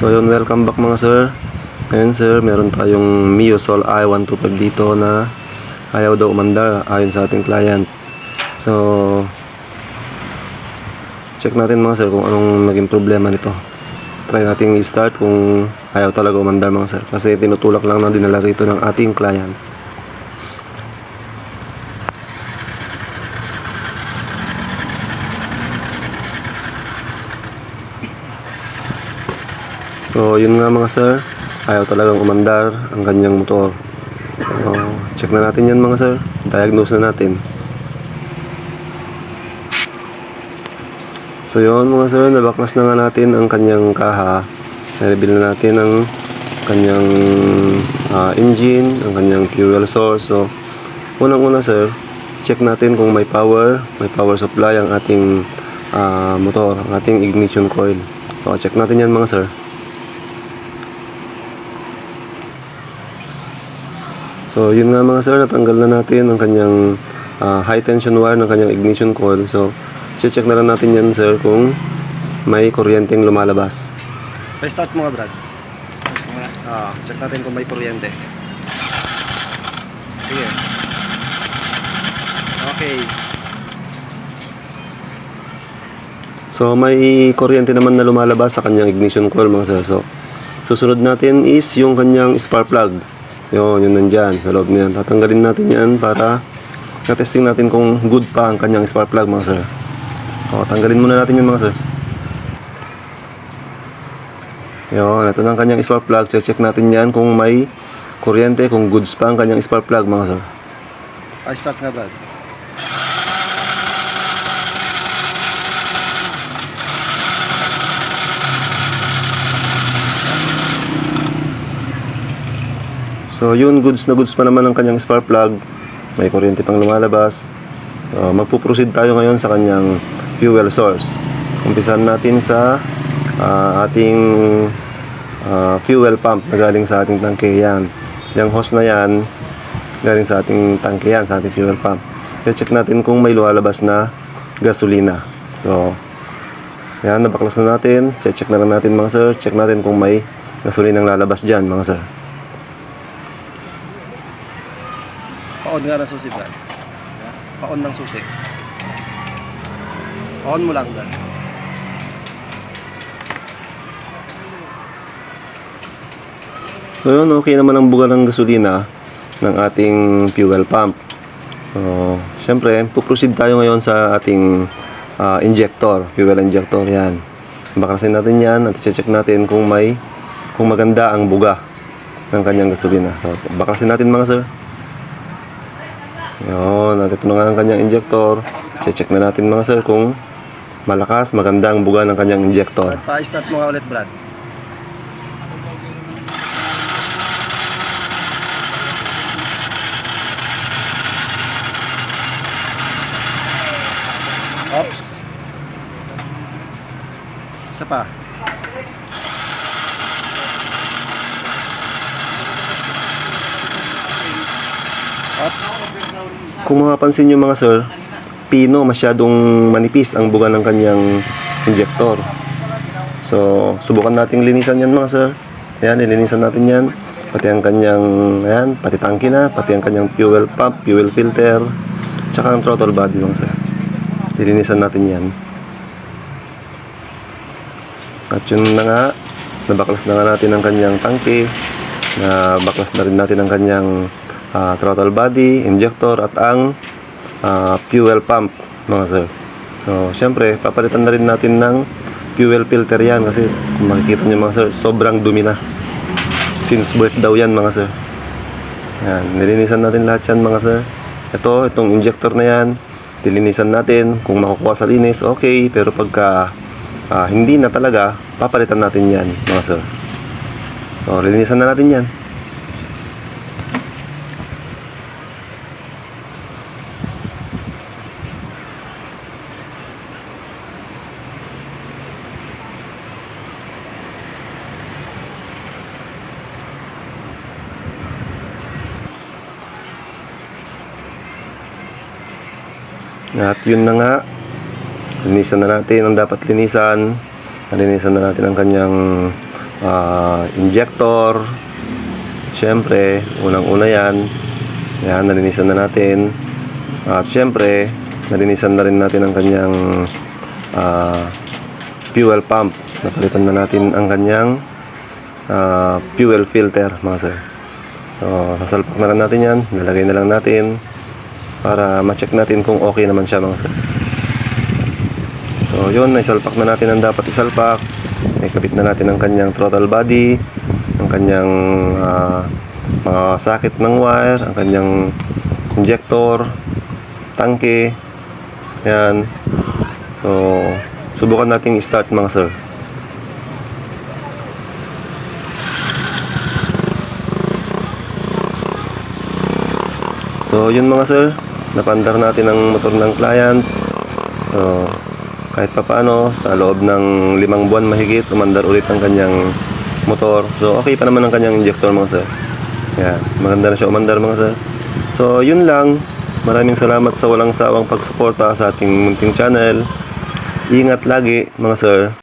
So yun, welcome back mga sir. Ngayon sir, meron tayong Mio Sol i125 dito na ayaw daw umandar ayon sa ating client. So, check natin mga sir kung anong naging problema nito. Try natin i-start kung ayaw talaga umandar mga sir. Kasi tinutulak lang na dinala rito ng ating client. So, yun nga mga sir. Ayaw talagang umandar ang kanyang motor. So, check na natin yan mga sir. Diagnose na natin. So, yun mga sir. Nabaklas na nga natin ang kanyang kaha. Na-reveal na natin ang kanyang ah, engine, ang kanyang fuel source. So, unang-una sir, check natin kung may power, may power supply ang ating ah, motor, ang ating ignition coil. So, check natin yan mga sir. So, yun nga mga sir, natanggal na natin ang kanyang ah, high tension wire ng kanyang ignition coil. So, check na lang natin yan sir kung may kuryenteng lumalabas. Pa-start mo nga Brad. Ah, check natin kung may kuryente. Sige. Okay. So, may kuryente naman na lumalabas sa kanyang ignition coil mga sir. So, susunod natin is yung kanyang spark plug. Yun, yun nandyan sa loob niyan. Tatanggalin natin yan para na-testing natin kung good pa ang kanyang spark plug mga sir. O, tanggalin muna natin yan mga sir. Yun, ito na ang kanyang spark plug. Check natin yan kung may kuryente, kung goods pa ang kanyang spark plug mga sir. I start na Brad. So yun, goods na goods pa naman ang kanyang spark plug. May kuryente pang lumalabas. So, magpuproceed tayo ngayon sa kanyang fuel source. Umpisan natin sa ah, ating ah, fuel pump na galing sa ating tangke yan. Yung hose na yan, galing sa ating tangke yan, sa ating fuel pump. So, check natin kung may lumalabas na gasolina. So, yan, nabaklas na natin. Check, check na lang natin mga sir. Check natin kung may gasolinang lalabas dyan mga sir. Pa-on nga ng susi Brad. Pa-on ng susi. Pa-on mo lang Brad. So yun, okay naman ang buga ng gasolina ng ating fuel pump. So, syempre, puproceed tayo ngayon sa ating ah, injector, fuel injector yan. Baklasin natin yan at check natin kung may kung maganda ang buga ng kanyang gasolina. So, baklasin natin mga sir. Yun, at ito na nga ang kanyang injector. Check na natin mga sir kung malakas, maganda ang buga ng kanyang injector. Pa-start mo nga ulit Brad. Oops. Isa pa. Oops. Kung mapapansin nyo mga sir, pino masyadong manipis ang buga ng kanyang injector. So, subukan nating linisan yan mga sir. Ayan, nilinisan natin yan. Pati ang kanyang, ayan, pati tangke na, pati ang kanyang fuel pump, fuel filter, tsaka ang throttle body mga sir. Lilinisan natin yan. At yun na nga, nabaklas na nga natin ang kanyang tangke, nabaklas na rin natin ang kanyang ah, throttle body, injector at ang ah, fuel pump mga sir. So, syempre, papalitan na rin natin ng fuel filter yan kasi kung makikita nyo mga sir, sobrang dumi na. Since birth daw yan mga sir. Yan, nilinisan natin lahat yan mga sir. Ito, itong injector na yan, dilinisan natin. Kung makukuha sa linis, okay. Pero pagka ah, hindi na talaga, papalitan natin yan mga sir. So, linisan na natin yan. At yun na nga, linisan na natin ang dapat linisan. Nalinisan na natin ang kanyang ah, injector. Siyempre, unang-una yan. Yan, nalinisan na natin. At siyempre, nalinisan na rin natin ang kanyang ah, fuel pump. Napalitan na natin ang kanyang ah, fuel filter, mga sir. So, sasalpak na lang natin yan. Nalagay na lang natin para ma-check natin kung okay naman siya, mga sir. So, yun, naisalpak na natin ang dapat isalpak. Naikabit na natin ang kanyang throttle body, ang kanyang ah, mga sakit ng wire, ang kanyang injector, tangke. Yan. So, subukan nating i-start mga sir. So, yun mga sir. Napandar natin ang motor ng client. So, kahit pa paano, sa loob ng limang buwan mahigit, umandar ulit ang kanyang motor. So, okay pa naman ang kanyang injector mga sir. Yan. Maganda na siya umandar mga sir. So, yun lang. Maraming salamat sa walang sawang pagsuporta sa ating munting channel. Ingat lagi mga sir.